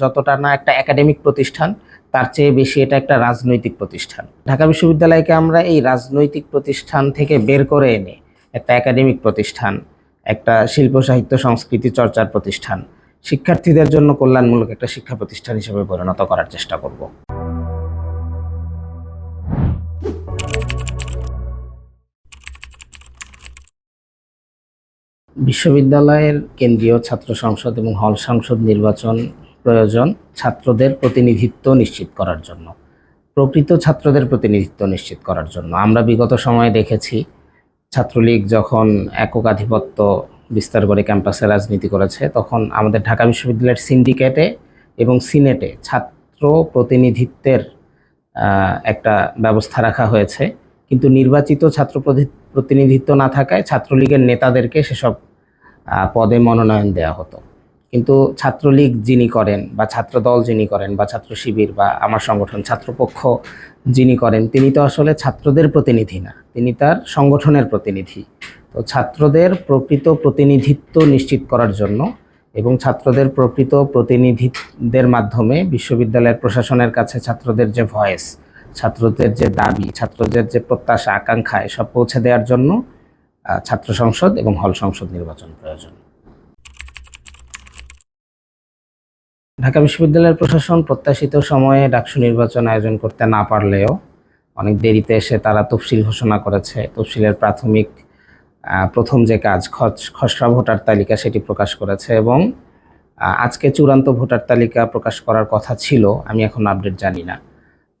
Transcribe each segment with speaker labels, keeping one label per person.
Speaker 1: যতটা না একটা একাডেমিক প্রতিষ্ঠান, তার চেয়ে বেশি এটা একটা রাজনৈতিক প্রতিষ্ঠান। ঢাকা বিশ্ববিদ্যালয়কে আমরা এই রাজনৈতিক প্রতিষ্ঠান থেকে বের করে এনে একটা একাডেমিক প্রতিষ্ঠান, একটা শিল্প, সাহিত্য, সংস্কৃতি চর্চার প্রতিষ্ঠান, শিক্ষার্থীদের জন্য কল্যাণমূলক একটা শিক্ষা প্রতিষ্ঠান হিসেবে পরিণত করার চেষ্টা করব। বিশ্ববিদ্যালয়ের কেন্দ্রীয় ছাত্র সংসদ এবং হল সংসদ নির্বাচন প্রয়োজন ছাত্রদের প্রতিনিধিত্ব নিশ্চিত করার জন্য, প্রকৃত ছাত্রদের প্রতিনিধিত্ব নিশ্চিত করার জন্য। আমরা বিগত সময়ে দেখেছি ছাত্রলীগ যখন একক আধিপত্য বিস্তার করে ক্যাম্পাসে রাজনীতি করেছে, তখন আমাদের ঢাকা বিশ্ববিদ্যালয়ের সিন্ডিকেটে এবং সিনেটে ছাত্র প্রতিনিধিত্বের একটা ব্যবস্থা রাখা হয়েছে। কিন্তু নির্বাচিত ছাত্র প্রতিনিধিত্ব না থাকায় ছাত্রলীগের নেতাদেরকে সেসব পদে মনোনয়ন দেওয়া হতো। কিন্তু ছাত্রলীগ যিনি করেন বা ছাত্রদল যিনি করেন বা ছাত্র শিবির বা আমার সংগঠন, ছাত্রপক্ষ যিনি করেন, তিনি তো আসলে ছাত্রদের প্রতিনিধি না। তিনি তার সংগঠনের প্রতিনিধি। তো ছাত্রদের প্রকৃত প্রতিনিধিত্ব নিশ্চিত করার জন্য এবং ছাত্রদের প্রকৃত প্রতিনিধিদের মাধ্যমে বিশ্ববিদ্যালয়ের প্রশাসনের কাছে ছাত্রদের যে ভয়েস, ছাত্রদের যে দাবি, ছাত্রদের যে প্রত্যাশা, আকাঙ্ক্ষা, এসব পৌঁছে দেওয়ার জন্য ছাত্র সংসদ এবং হল সংসদ নির্বাচন প্রয়োজন। ঢাকা বিশ্ববিদ্যালয়ের প্রশাসন প্রত্যাশিত সময়ে ডাকসু নির্বাচন আয়োজন করতে না পারলেও অনেক দেরিতে এসে তারা তফসিল ঘোষণা করেছে। তফসিলের প্রাথমিক প্রথম যে কাজ, খস- খসড়া ভোটার তালিকা সেটি প্রকাশ করেছে এবং আজকে চূড়ান্ত ভোটার তালিকা প্রকাশ করার কথা ছিল, আমি এখন আপডেট জানি না।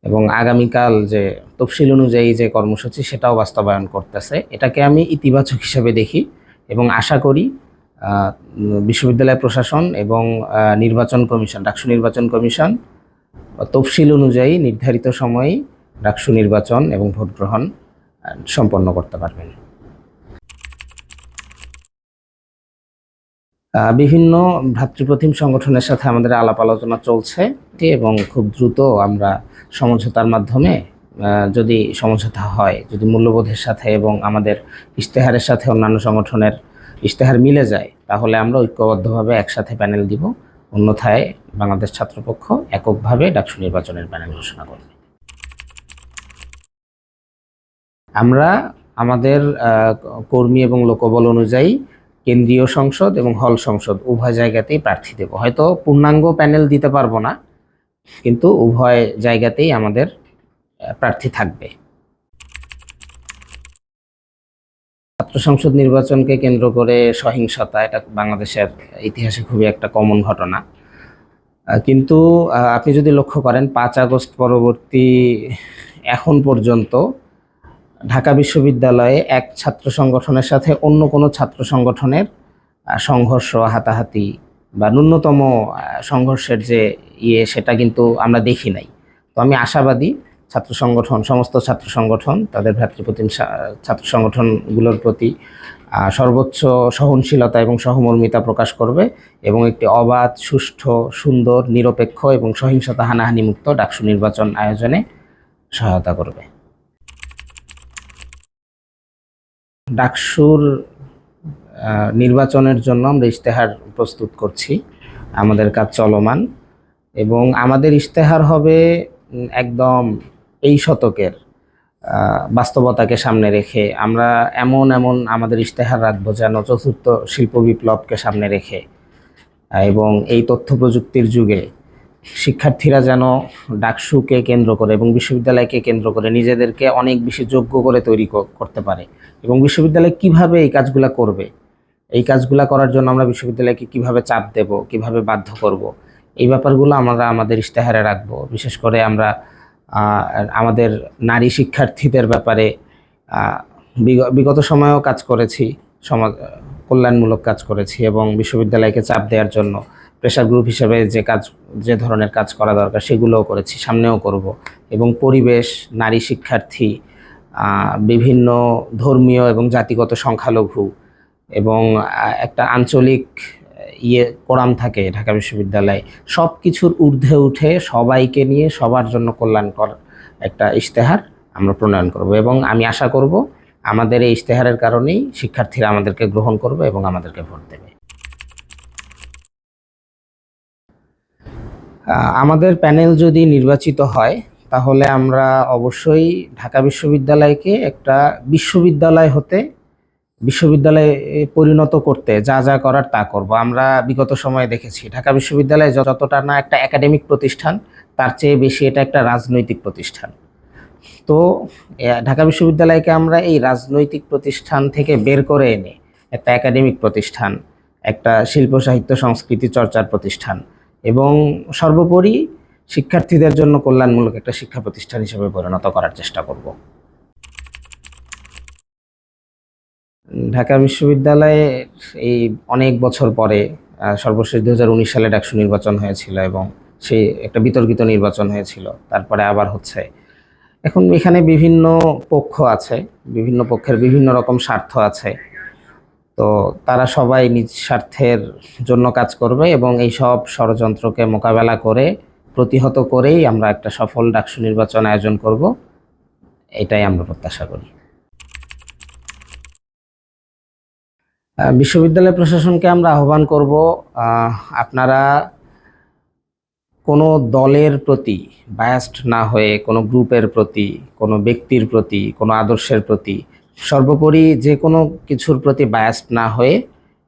Speaker 1: এবং আগামীকাল যে তফসিল অনুযায়ী যে কর্মসূচি সেটাও বাস্তবায়ন করতেছে, এটাকে আমি ইতিবাচক হিসেবে দেখি এবং আশা করি বিশ্ববিদ্যালয় প্রশাসন এবং নির্বাচন কমিশন, ডাকসু নির্বাচন কমিশন তফসিল অনুযায়ী নির্ধারিত সময়েই ডাকসু নির্বাচন এবং ভোট গ্রহণ সম্পন্ন করতে পারবেন। বিভিন্ন ভ্রাতৃপ্রতিম সংগঠনের সাথে আমাদের আলাপ আলোচনা চলছে এবং খুব দ্রুত আমরা সমঝোতার মাধ্যমে যদি সমঝোতা হয়, যদি মূল্যবোধের সাথে এবং আমাদের ইশতেহারের সাথে অন্যান্য সংগঠনের ইশতেহার মিলে যায়, তাহলে আমরা ঐক্যবদ্ধভাবে একসাথে প্যানেল দিব। অন্যথায় বাংলাদেশ ছাত্রপক্ষ এককভাবে ডাকসু নির্বাচনের প্যানেল ঘোষণা করবে। আমরা আমাদের কর্মী এবং লোকবল অনুযায়ী কেন্দ্রীয় সংসদ এবং হল সংসদ উভয় জায়গাতেই প্রার্থী দেব। হয়তো পূর্ণাঙ্গ প্যানেল দিতে পারব না, কিন্তু উভয় জায়গাতেই আমাদের প্রার্থী থাকবে। ছাত্র সংসদ নির্বাচনকে কেন্দ্র করে সহিংসতা, এটা বাংলাদেশের ইতিহাসে খুবই একটা কমন ঘটনা। কিন্তু আপনি যদি লক্ষ্য করেন, পাঁচ আগস্ট পরবর্তী এখন পর্যন্ত ঢাকা বিশ্ববিদ্যালয়ে এক ছাত্র সংগঠনের সাথে অন্য কোনো ছাত্র সংগঠনের সংঘর্ষ, হাতাহাতি বা ন্যূনতম সংঘর্ষের যে ইয়ে সেটা কিন্তু আমরা দেখি নাই। তো আমি আশাবাদী ছাত্র সংগঠন, সমস্ত ছাত্র সংগঠন, তাদের ভ্রাতৃপ্রতিম ছাত্র সংগঠনগুলোর প্রতি সর্বোচ্চ সহনশীলতা এবং সহমর্মিতা প্রকাশ করবে এবং একটি অবাধ, সুষ্ঠু, সুন্দর, নিরপেক্ষ এবং সহিংসতা হানাহানি মুক্ত ডাকসু নির্বাচন আয়োজনে সহায়তা করবে। ডাকসুর নির্বাচনের জন্য আমরা ইশতেহার প্রস্তুত করছি। আমাদের কাজ চলমান এবং আমাদের ইশতেহার হবে একদম এই শতকের বাস্তবতাকে সামনে রেখে আমরা এমন এমন আমাদের ইশতেহার রাখব যেন চতুর্থ শিল্প বিপ্লবকে সামনে রেখে এবং এই তথ্য প্রযুক্তির যুগে শিক্ষার্থীরা যেন ডাকসুকে কেন্দ্র করে এবং বিশ্ববিদ্যালয়কে কেন্দ্র করে নিজেদেরকে অনেক বেশি যোগ্য করে তৈরি করতে পারে এবং বিশ্ববিদ্যালয় কীভাবে এই কাজগুলা করবে, এই কাজগুলা করার জন্য আমরা বিশ্ববিদ্যালয়কে কীভাবে চাপ দেব, কীভাবে বাধ্য করব, এই ব্যাপারগুলো আমরা আমাদের ইশতেহারে রাখব। বিশেষ করে আমরা আমাদের নারী শিক্ষার্থীদের ব্যাপারে বিগত সময়েও কাজ করেছি, সমাজ, কল্যাণমূলক কাজ করেছি এবং বিশ্ববিদ্যালয়কে চাপ দেওয়ার জন্য প্রেশার গ্রুপ হিসেবে যে কাজ, যে ধরনের কাজ করা দরকার সেগুলোও করেছি, সামনেও করব এবং পরিবেশ, নারী শিক্ষার্থী বিভিন্ন ধর্মীয় এবং জাতিগত সংখ্যালঘু এবং একটা আঞ্চলিক ইয়ে কোরাম থাকে ঢাকা বিশ্ববিদ্যালয়ে সব কিছুর ঊর্ধ্বে উঠে সবাইকে নিয়ে সবার জন্য কল্যাণকর একটা ইশতেহার আমরা প্রণয়ন করব এবং আমি আশা করব আমাদের এই ইশতেহারের কারণেই শিক্ষার্থীরা আমাদেরকে গ্রহণ করবে এবং আমাদেরকে ভোট দেবে। আমাদের প্যানেল যদি নির্বাচিত হয়, তাহলে আমরা অবশ্যই ঢাকা বিশ্ববিদ্যালয়কে একটা বিশ্ববিদ্যালয় হতে বিশ্ববিদ্যালয়ে পরিণত করতে যা যা করার তা করব। আমরা বিগত সময়ে দেখেছি, ঢাকা বিশ্ববিদ্যালয় যতটা না একটা একাডেমিক প্রতিষ্ঠান, তার চেয়ে বেশি এটা একটা রাজনৈতিক প্রতিষ্ঠান। তো ঢাকা বিশ্ববিদ্যালয়কে আমরা এই রাজনৈতিক প্রতিষ্ঠান থেকে বের করে এনে একটা একাডেমিক প্রতিষ্ঠান, একটা শিল্প, সাহিত্য, সংস্কৃতি চর্চার প্রতিষ্ঠান এবং সর্বোপরি শিক্ষার্থীদের জন্য কল্যাণমূলক একটা শিক্ষা প্রতিষ্ঠান হিসেবে পরিণত করার চেষ্টা করব। ঢাকা বিশ্ববিদ্যালয়ে এই অনেক বছর পরে সর্বশেষ দু হাজার উনিশ সালে ডাকসু নির্বাচন হয়েছিল এবং সেই একটা বিতর্কিত নির্বাচন হয়েছিল। তারপরে আবার হচ্ছে। এখন এখানে বিভিন্ন পক্ষ আছে, বিভিন্ন পক্ষের বিভিন্ন রকম স্বার্থ আছে। তো তারা সবাই নিজ স্বার্থের জন্য কাজ করবে এবং এই সব ষড়যন্ত্রকে মোকাবেলা করে, প্রতিহত করেই আমরা একটা সফল ডাকসু নির্বাচন আয়োজন করব। এটাই আমরা প্রত্যাশা করি। বিশ্ববিদ্যালয় প্রশাসনকে আমরা আহ্বান করব আপনারা কোনো দলের প্রতি বায়াস্ট না হয়ে, কোনো গ্রুপের প্রতি, কোনো ব্যক্তির প্রতি, কোনো আদর্শের প্রতি সর্বোপরি যে কোনো কিছুর প্রতি বায়াস্ট না হয়ে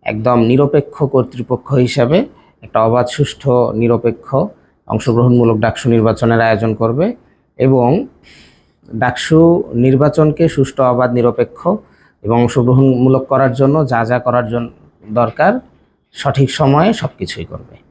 Speaker 1: একদম নিরপেক্ষ কর্তৃপক্ষ হিসাবে একটা অবাধ, সুষ্ঠু, নিরপেক্ষ, অংশগ্রহণমূলক ডাকসু নির্বাচনের আয়োজন করবে এবং ডাকসু নির্বাচনকে সুষ্ঠু, অবাধ, নিরপেক্ষ এবং অংশগ্রহণমূলক করার জন্য যা যা করার জন্য দরকার সঠিক সময়ে সব কিছুই করবে।